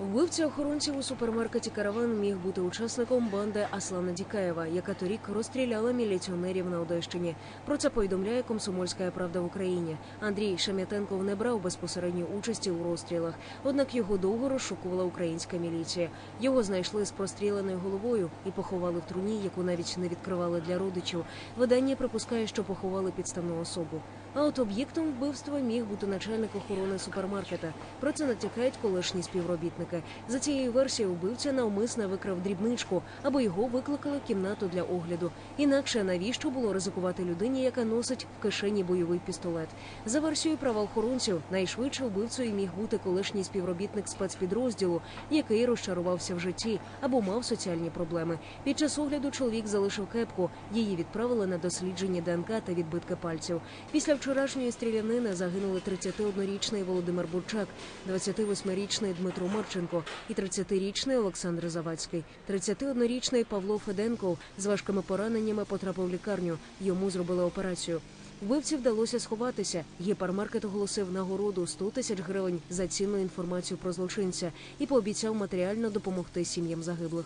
Вбивця охоронців у супермаркеті Караван міг бути учасником банди Аслана Дікаєва, яка торік розстріляла міліціонерів на Одещині. Про це повідомляє Комсомольська правда в Україні. Андрій Шам'ятенков не брав безпосередньої участі у розстрілах, однак його довго розшукувала українська міліція. Його знайшли з простріленою головою і поховали в труні, яку навіть не відкривали для родичів. Видання припускає, що поховали підставну особу. А от об'єктом вбивства міг бути начальник охорони супермаркета. Про це натякають колишні співробітники. За цією версією, вбивця навмисно викрав дрібничку, або його викликали в кімнату для огляду. Інакше навіщо було ризикувати людині, яка носить в кишені бойовий пістолет? За версією правоохоронців, найшвидше вбивцею міг бути колишній співробітник спецпідрозділу, який розчарувався в житті або мав соціальні проблеми. Під час огляду чоловік залишив кепку. Її відправили на дослідження ДНК та відбитки пальців. Після вчорашньої стрілянини загинули 31-річний Володимир Бурчак, 28-річний Дмитро Марченко і 30-річний Олександр Завадський. 31-річний Павло Феденков з важкими пораненнями потрапив в лікарню. Йому зробили операцію. Вбивці вдалося сховатися. Гіпермаркет оголосив нагороду 100 тисяч гривень за цінну інформацію про злочинця і пообіцяв матеріально допомогти сім'ям загиблих.